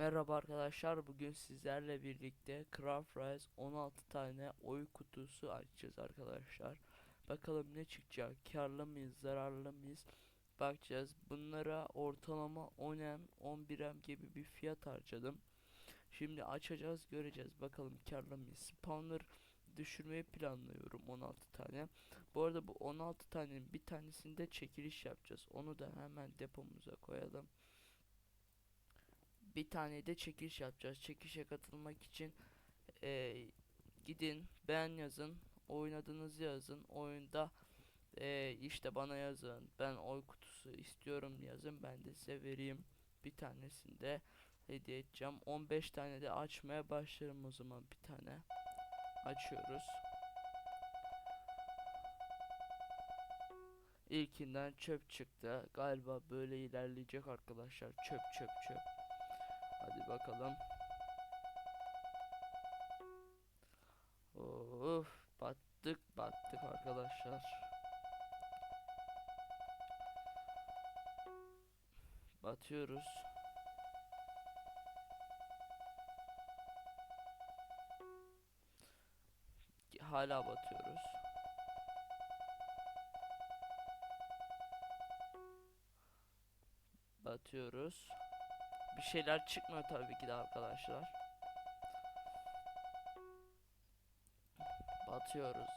Merhaba arkadaşlar bugün sizlerle birlikte Craft Rise 16 tane oy kutusu açacağız arkadaşlar. Bakalım ne çıkacak karlı mıyız zararlı mıyız bakacağız. Bunlara ortalama 10M 11M gibi bir fiyat harcadım. Şimdi açacağız göreceğiz bakalım karlı mıyız. Spawner düşürmeyi planlıyorum 16 tane. Bu arada bu 16 tanenin bir tanesinde çekiliş yapacağız. Onu da hemen depomuza koyalım bir tane de çekiliş yapacağız. Çekilişe katılmak için eee, gidin beğen yazın, oynadığınızı yazın. Oyunda eee, işte bana yazın. Ben oy kutusu istiyorum yazın. Ben de size vereyim. Bir tanesini de hediye edeceğim. 15 tane de açmaya başlarım o zaman bir tane. Açıyoruz. İlkinden çöp çıktı. Galiba böyle ilerleyecek arkadaşlar. Çöp çöp çöp. Hadi bakalım. Of battık battık arkadaşlar. Batıyoruz. Hala batıyoruz. Batıyoruz. Bir şeyler çıkmıyor tabii ki de arkadaşlar. Batıyoruz.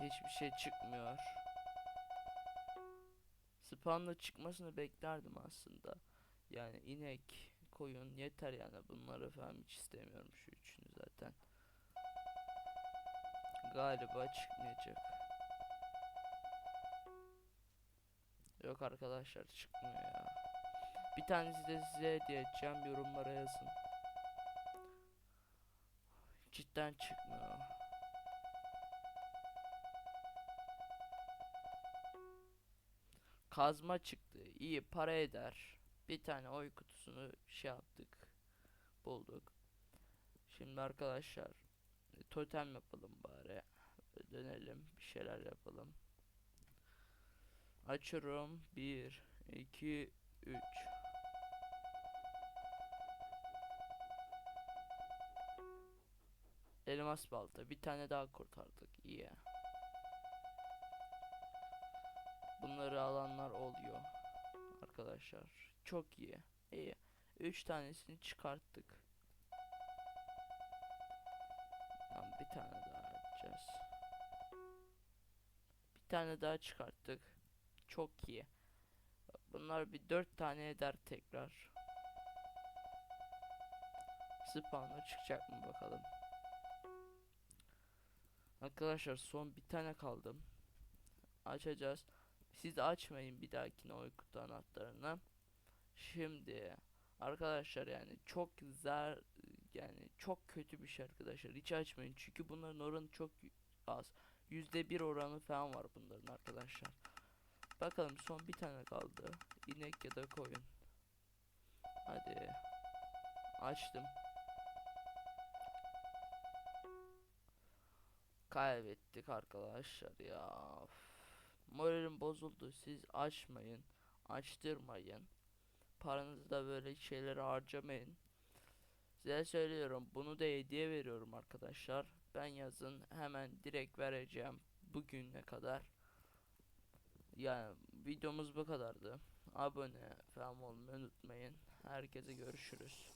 Hiçbir şey çıkmıyor. Spawn'la çıkmasını beklerdim aslında. Yani inek, koyun yeter yani bunları falan hiç istemiyorum şu üçünü zaten. Galiba çıkmayacak. Yok arkadaşlar çıkmıyor ya. Bir tanesi de size hediye edeceğim. Yorumlara yazın. Cidden çıkmıyor. Kazma çıktı. İyi para eder. Bir tane oy kutusunu şey yaptık. Bulduk. Şimdi arkadaşlar e, totem yapalım bari. Dönelim bir şeyler yapalım. Açıyorum. 1 2 3 Elmas balta. Bir tane daha kurtardık. İyi. Bunları alanlar oluyor. Arkadaşlar. Çok iyi. İyi. Üç tanesini çıkarttık. Tamam bir tane daha açacağız. Bir tane daha çıkarttık. Çok iyi. Bunlar bir dört tane eder tekrar. Spawn'a çıkacak mı bakalım. Arkadaşlar son bir tane kaldım. Açacağız. Siz açmayın bir dahakine oy kutu anahtarını. Şimdi arkadaşlar yani çok zar yani çok kötü bir şey arkadaşlar. Hiç açmayın çünkü bunların oranı çok az. Yüzde bir oranı falan var bunların arkadaşlar. Bakalım son bir tane kaldı. İnek ya da koyun. Hadi. Açtım. Kaybettik arkadaşlar ya. Moralim bozuldu. Siz açmayın. Açtırmayın. Paranızı da böyle şeylere harcamayın. Size söylüyorum. Bunu da hediye veriyorum arkadaşlar. Ben yazın hemen direkt vereceğim. Bugüne kadar. Yani videomuz bu kadardı. Abone falan olmayı unutmayın. Herkese görüşürüz.